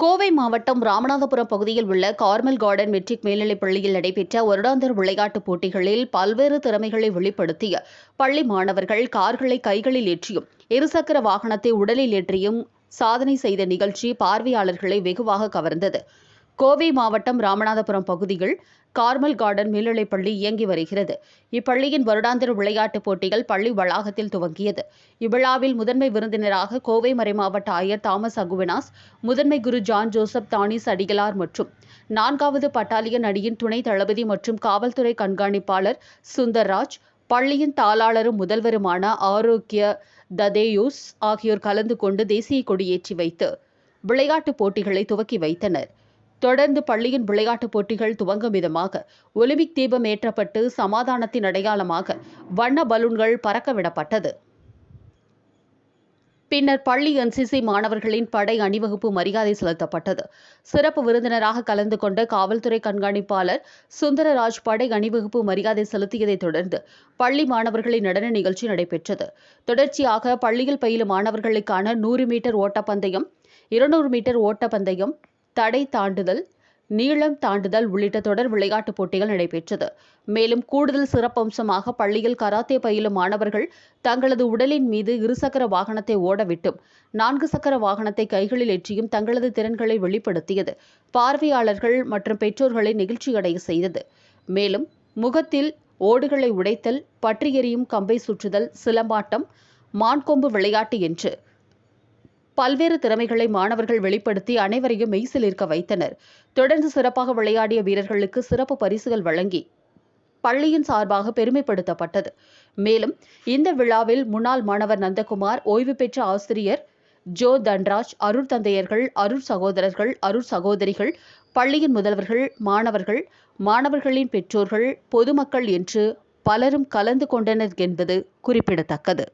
கோவை மாவட்டம் ராமநாதபுரம் பகுதியில் உள்ள கார்மல் கார்டன் மெட்ரிக் மேல்நிலைப் பள்ளியில் நடைபெற்ற வருடாந்திர விளையாட்டுப் போட்டிகளில் பல்வேறு திறமைகளை வெளிப்படுத்திய பள்ளி மாணவர்கள் கார்களை கைகளில் ஏற்றியும் இருசக்கர வாகனத்தை உடலில் ஏற்றியும் சாதனை செய்த நிகழ்ச்சி பார்வையாளர்களை வெகுவாக கவர்ந்தது. கோவை மாவட்டம் ராமநாதபுரம் பகுதியில் கார்மல் கார்டன் மேல்நிலைப் பள்ளி இயங்கி வருகிறது. இப்பள்ளியின் வருடாந்திர விளையாட்டுப் போட்டிகள் பள்ளி வளாகத்தில் துவங்கியது. இவ்விழாவில் முதன்மை விருந்தினராக கோவை மறைமாவட்ட ஆயர் தாமஸ் அகுவினாஸ் முதன்மை குரு ஜான் ஜோசப் தானிஸ் அடிகளார் மற்றும் நான்காவது பட்டாலியன் அணியின் துணை தளபதி மற்றும் காவல்துறை கண்காணிப்பாளர் சுந்தர்ராஜ் பள்ளியின் தாளாளரும் முதல்வருமான ஆரோக்கிய ததேயூஸ் ஆகியோர் கலந்து கொண்டு தேசிய கொடியேற்றி வைத்து விளையாட்டுப் போட்டிகளை துவக்கி வைத்தனர். தொடர்ந்து பள்ளியின் விளையாட்டுப் போட்டிகள் துவங்கும் விதமாக ஒலிம்பிக் தீபம் ஏற்றப்பட்டு சமாதானத்தின் அடையாளமாக வண்ண பலூன்கள் பறக்க விடப்பட்டது பின்னர் பள்ளி என்சிசி மாணவர்களின் படை அணிவகுப்பு மரியாதை செலுத்தப்பட்டது. சிறப்பு விருந்தினராக கலந்து கொண்ட காவல்துறை கண்காணிப்பாளர் சுந்தரராஜ் படை அணிவகுப்பு மரியாதை செலுத்தியதைத் தொடர்ந்து பள்ளி மாணவர்களின் நடன நிகழ்ச்சி நடைபெற்றது. தொடர்ச்சியாக பள்ளியில் பயிலும் மாணவர்களுக்கான நூறு மீட்டர் ஓட்டப்பந்தயம் இருநூறு மீட்டர் ஓட்டப்பந்தயம் தடை தாண்டுதல் நீளம் தாண்டுதல் உள்ளிட்ட தொடர் விளையாட்டுப் போட்டிகள் நடைபெற்றது. மேலும் கூடுதல் சிறப்பம்சமாக பள்ளியில் கராத்தே பயிலும் மாணவர்கள் தங்களது உடலின் மீது இருசக்கர வாகனத்தை ஓடவிட்டும் நான்கு சக்கர வாகனத்தை கைகளில் ஏற்றியும் தங்களது திறன்களை வெளிப்படுத்தியது. பார்வையாளர்கள் மற்றும் பெற்றோர்களை நெகிழ்ச்சியடைய செய்தது. மேலும் முகத்தில் ஓடுகளை உடைத்தல் பற்றி எறியும் கம்பை சுற்றுதல் சிலம்பாட்டம் மான்கொம்பு விளையாட்டு என்று பல்வேறு திறமைகளை மாணவர்கள் வெளிப்படுத்தி அனைவரையும் மெய்சிலிருக்க வைத்தனர். தொடர்ந்து சிறப்பாக விளையாடிய வீரர்களுக்கு சிறப்பு பரிசுகள் வழங்கி பள்ளியின் சார்பாக பெருமைப்படுத்தப்பட்டது. மேலும் இந்த விழாவில் முன்னாள் மாணவர் நந்தகுமார் ஓய்வு பெற்ற ஆசிரியர் ஜோ தன்ராஜ் அருள் தந்தையர்கள் அருள் சகோதரர்கள் அருள் சகோதரிகள் பள்ளியின் முதல்வர்கள் மாணவர்கள் மாணவர்களின் பெற்றோர்கள் பொதுமக்கள் என்று பலரும் கலந்து கொண்டனர் என்பது குறிப்பிடத்தக்கது.